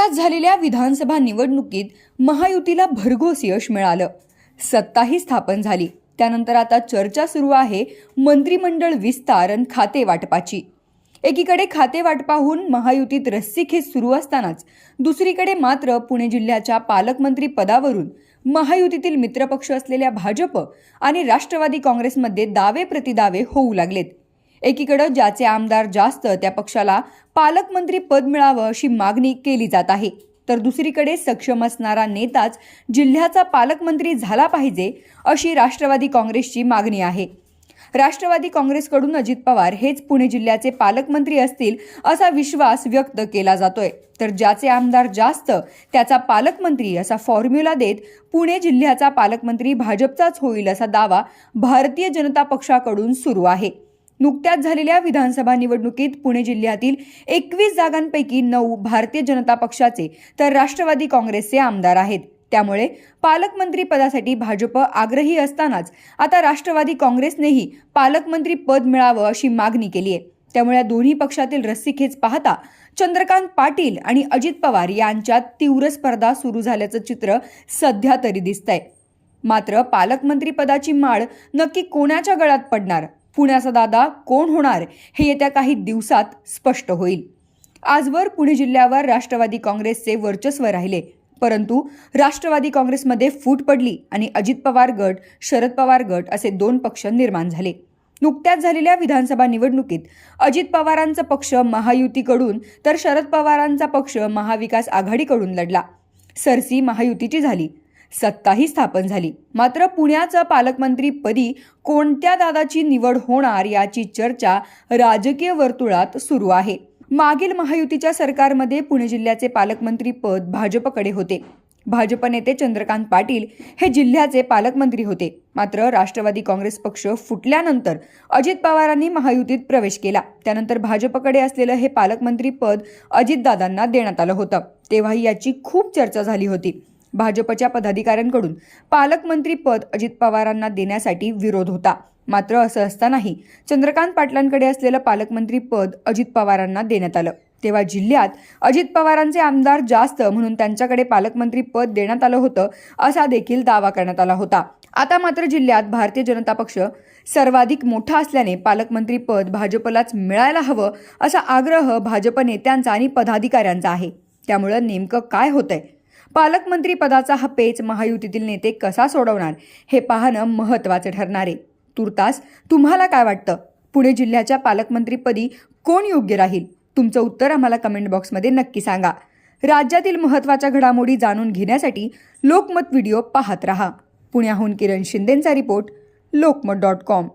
नुकत्याच झालेल्या विधानसभा निवडणुकीत महायुतीला भरघोस यश मिळालं. सत्ताही स्थापन झाली. त्यानंतर आता चर्चा सुरू आहे मंत्रिमंडळ विस्तार आणि खाते वाटपाची. एकीकडे खाते वाटपाहून महायुतीत रस्सीखेच सुरू असतानाच दुसरीकडे मात्र पुणे जिल्ह्याच्या पालकमंत्री पदावरून महायुतीतील मित्रपक्ष असलेल्या भाजप आणि राष्ट्रवादी काँग्रेसमध्ये दावे प्रतिदावे होऊ लागलेत. एकीकडं ज्याचे आमदार जास्त त्या पक्षाला पालकमंत्री पद मिळावं अशी मागणी केली जात आहे. तर दुसरीकडे सक्षम असणारा नेताच जिल्ह्याचा पालकमंत्री झाला पाहिजे अशी राष्ट्रवादी काँग्रेसची मागणी आहे. राष्ट्रवादी काँग्रेसकडून अजित पवार हेच पुणे जिल्ह्याचे पालकमंत्री असतील असा विश्वास व्यक्त केला जातोय. तर ज्याचे आमदार जास्त त्याचा पालकमंत्री असा फॉर्म्युला देत पुणे जिल्ह्याचा पालकमंत्री भाजपचाच होईल असा दावा भारतीय जनता पक्षाकडून सुरू आहे. नुकत्याच झालेल्या विधानसभा निवडणुकीत पुणे जिल्ह्यातील एकवीस जागांपैकी नऊ भारतीय जनता पक्षाचे तर राष्ट्रवादी काँग्रेसचे आमदार आहेत. त्यामुळे पालकमंत्री पदासाठी भाजप आग्रही असतानाच आता राष्ट्रवादी काँग्रेसनेही पालकमंत्री पद मिळावं अशी मागणी केली आहे. त्यामुळे या दोन्ही पक्षातील रस्सीखेच पाहता चंद्रकांत पाटील आणि अजित पवार यांच्यात तीव्र स्पर्धा सुरू झाल्याचं चित्र सध्या तरी दिसतंय. मात्र पालकमंत्री पदाची माळ नक्की कोणाच्या गळ्यात पडणार? पुण्याचा दादा कोण होणार हे येत्या काही दिवसात स्पष्ट होईल. आजवर पुणे जिल्ह्यावर राष्ट्रवादी काँग्रेसचे वर्चस्व राहिले परंतु राष्ट्रवादी काँग्रेसमध्ये फूट पडली आणि अजित पवार गट शरद पवार गट असे दोन पक्ष निर्माण झाले. नुकत्याच झालेल्या विधानसभा निवडणुकीत अजित पवारांचा पक्ष महायुतीकडून तर शरद पवारांचा पक्ष महाविकास आघाडीकडून लढला. सरसी महायुतीची झाली. सत्ताही स्थापन झाली. मात्र पुण्याचं पालकमंत्रीपदी कोणत्या दादाची निवड होणार याची चर्चा राजकीय वर्तुळात सुरू आहे. मागील महायुतीच्या सरकारमध्ये पुणे जिल्ह्याचे पालकमंत्री पद भाजपकडे होते. भाजप नेते चंद्रकांत पाटील हे जिल्ह्याचे पालकमंत्री होते. मात्र राष्ट्रवादी काँग्रेस पक्ष फुटल्यानंतर अजित पवारांनी महायुतीत प्रवेश केला. त्यानंतर भाजपकडे असलेलं हे पालकमंत्री पद अजितदादांना देण्यात आलं होतं. तेव्हाही याची खूप चर्चा झाली होती. भाजपच्या पदाधिकाऱ्यांकडून पालकमंत्री पद अजित पवारांना देण्यासाठी विरोध होता. मात्र असं असतानाही चंद्रकांत पाटलांकडे असलेलं पालकमंत्री पद अजित पवारांना देण्यात आलं. तेव्हा जिल्ह्यात अजित पवारांचे आमदार जास्त म्हणून त्यांच्याकडे पालकमंत्री पद देण्यात आलं होतं असा देखील दावा करण्यात आला होता. आता मात्र जिल्ह्यात भारतीय जनता पक्ष सर्वाधिक मोठा असल्याने पालकमंत्री पद भाजपलाच मिळायला हवं असा आग्रह भाजप नेत्यांचा आणि पदाधिकाऱ्यांचा आहे. त्यामुळं नेमकं काय होतंय? पालकमंत्री पदाचा हा पेच महायुतीतील नेते कसा सोडवणार हे पाहणं महत्त्वाचं ठरणार. आहे तुर्तास तुम्हाला काय वाटतं? पुणे जिल्ह्याच्या पालकमंत्रीपदी कोण योग्य राहील? तुमचं उत्तर आम्हाला कमेंट बॉक्समध्ये नक्की सांगा. राज्यातील महत्त्वाच्या घडामोडी जाणून घेण्यासाठी लोकमत व्हिडिओ पाहत रहा. पुण्याहून किरण शिंदेंचा रिपोर्ट लोकमत डॉट कॉम.